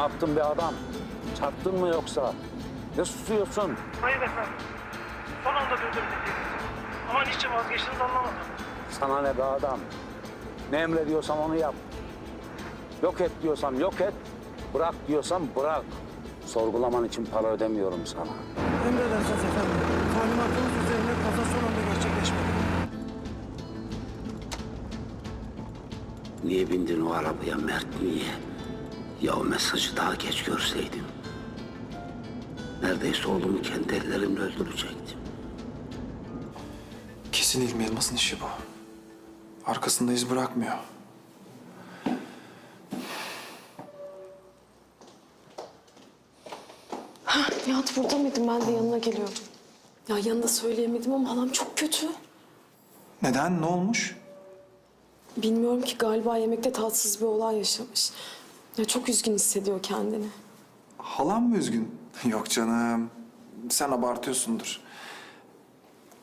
yaptın be adam? Çarptın mı yoksa? Ne susuyorsun? Hayır efendim. Son anda durdum dediğiniz. Ama niçin vazgeçtiniz anlamadım. Sana ne be adam? Ne emrediyorsam onu yap. Yok et diyorsam yok et. Bırak diyorsam bırak. Sorgulaman için para ödemiyorum sana. Emredersiniz efendim. Talimatınız üzerine kaza son anda gerçekleşmedi. Niye bindin o arabaya Mert niye? Ya o mesajı daha geç görseydim. Neredeyse oğlumu kendi ellerimle öldürecektim. Kesin İlmi Yılmaz'ın işi bu. Arkasında iz bırakmıyor. Nihat burada mıydın? Ben de yanına geliyordum. Ya yanında söyleyemedim ama halam çok kötü. Neden? Ne olmuş? Bilmiyorum ki galiba yemekte tatsız bir olay yaşamış. Ya çok üzgün hissediyor kendini. Halam mı üzgün? Yok canım. Sen abartıyorsundur.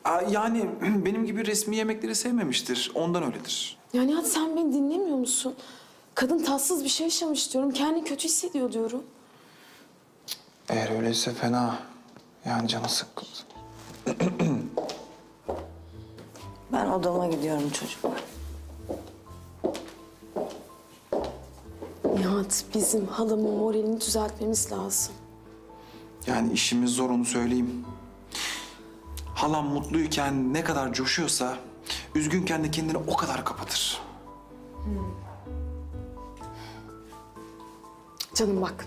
Aa, yani benim gibi resmi yemekleri sevmemiştir. Ondan öyledir. Ya Nihat sen beni dinlemiyor musun? Kadın tatsız bir şey yaşamış diyorum. Kendini kötü hissediyor diyorum. Eğer öyleyse fena. Yani canı sıkkın. Ben odama gidiyorum çocuklar. Nihat bizim halamın moralini düzeltmemiz lazım. Yani işimiz zor onu söyleyeyim. Halam mutluyken ne kadar coşuyorsa... ...üzgünken de kendini o kadar kapatır. Canım bak.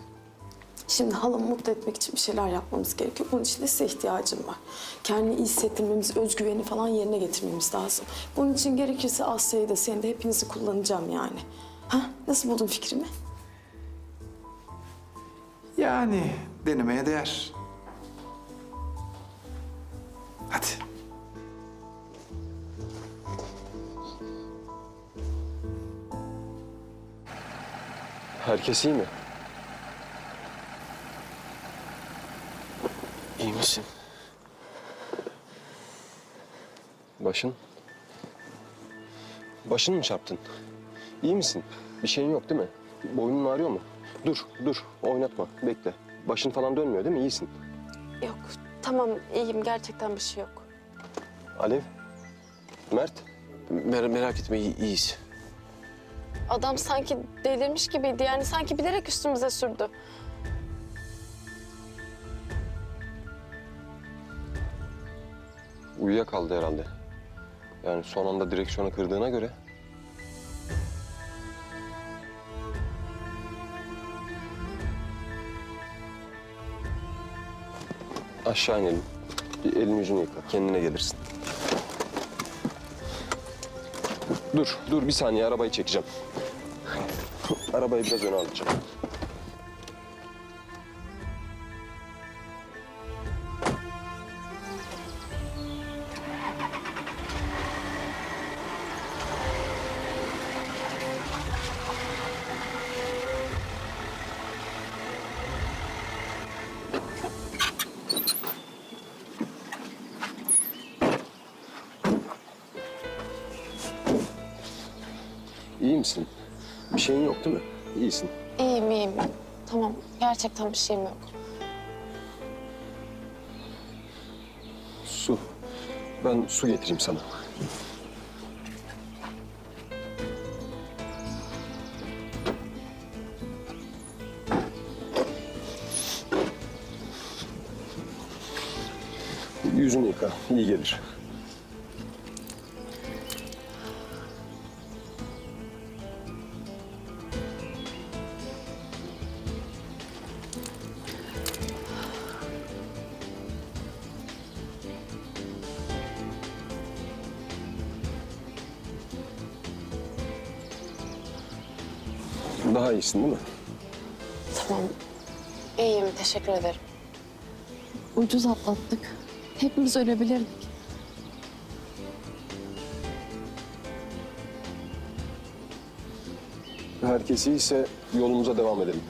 Şimdi halamı mutlu etmek için bir şeyler yapmamız gerekiyor. Bunun için de size ihtiyacım var. Kendini iyi hissettirmemiz, özgüveni falan yerine getirmemiz lazım. Bunun için gerekirse Asya'yı da seni de hepinizi kullanacağım yani. Ha? Nasıl buldun fikrimi? Yani denemeye değer. Hadi. Herkes iyi mi? İyi misin? Başın? Başın mı çarptın? İyi misin? Bir şeyin yok değil mi? Boynun ağrıyor mu? Dur, dur. Oynatma. Bekle. Başın falan dönmüyor değil mi? İyisin. Yok. Tamam iyiyim. Gerçekten bir şey yok. Alev? Mert? Mer merak etme iyi- iyiyiz. Adam sanki delirmiş gibiydi. Yani sanki bilerek üstümüze sürdü. Uyuyakaldı herhalde. Yani son anda direksiyonu kırdığına göre. Aşağı inelim. Bir elini yüzünü yıka. Kendine gelirsin. Dur, dur bir saniye arabayı çekeceğim. Arabayı biraz öne alacağım. Misin? Bir şeyin yok değil mi? İyisin. İyiyim iyiyim. Tamam. Gerçekten bir şeyim yok. Su. Ben su getireyim sana. Yüzünü yıka, iyi gelir. Daha iyisin değil mi? Tamam. İyiyim. Teşekkür ederim. Ucuz atlattık. Hepimiz ölebilirdik. Herkes iyiyse yolumuza devam edelim.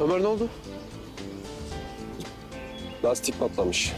Ömer ne oldu? Lastik patlamış.